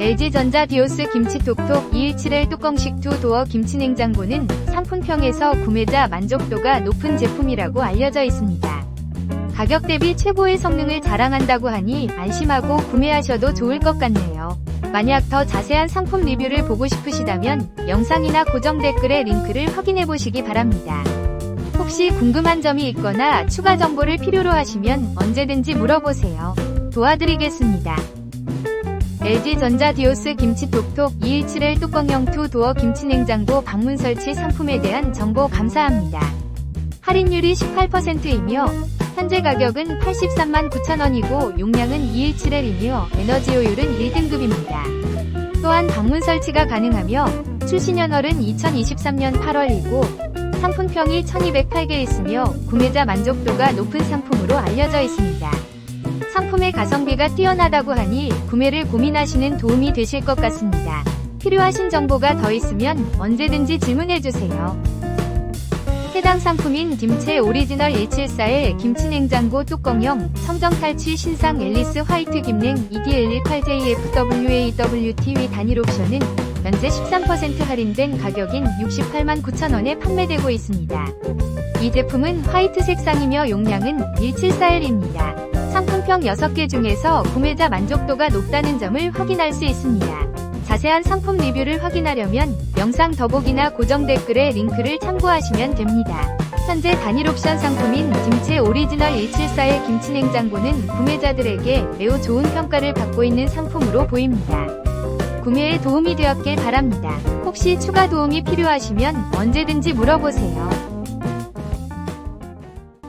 LG전자 디오스 김치 톡톡 217L 뚜껑식 투 도어 김치냉장고는 상품평에서 구매자 만족도가 높은 제품이라고 알려져 있습니다. 가격 대비 최고의 성능을 자랑한다고 하니 안심하고 구매하셔도 좋을 것 같네요. 만약 더 자세한 상품 리뷰를 보고 싶으시다면 영상이나 고정 댓글의 링크를 확인해 보시기 바랍니다. 혹시 궁금한 점이 있거나 추가 정보를 필요로 하시면 언제든지 물어보세요. 도와드리겠습니다. LG전자 디오스 김치 톡톡 217L 뚜껑형 투 도어 김치냉장고 방문 설치 상품에 대한 정보 감사합니다. 할인율이 18%이며 현재 가격은 83만 9천원이고 용량은 217L이며 에너지 효율은 1등급입니다. 또한 방문 설치가 가능하며 출시년월은 2023년 8월이고 상품평이 1208개 있으며 구매자 만족도가 높은 상품으로 알려져 있습니다. 상품의 가성비가 뛰어나다고 하니 구매를 고민하시는 도움이 되실 것 같습니다. 필요하신 정보가 더 있으면 언제든지 질문해주세요. 해당 상품인 김치 오리지널 174의 김치냉장고 뚜껑형 청정탈취 신상 앨리스 화이트 김냉 ED118JFWAWTV 단일 옵션은 현재 13% 할인된 가격인 68만 9천원에 판매되고 있습니다. 이 제품은 화이트 색상이며 용량은 174L입니다. 상품평 6개 중에서 구매자 만족도가 높다는 점을 확인할 수 있습니다. 자세한 상품 리뷰를 확인하려면 영상 더보기나 고정 댓글에 링크를 참고하시면 됩니다. 현재 단일 옵션 상품인 김치 오리지널 174의 김치냉장고는 구매자들에게 매우 좋은 평가를 받고 있는 상품으로 보입니다. 구매에 도움이 되었길 바랍니다. 혹시 추가 도움이 필요하시면 언제든지 물어보세요.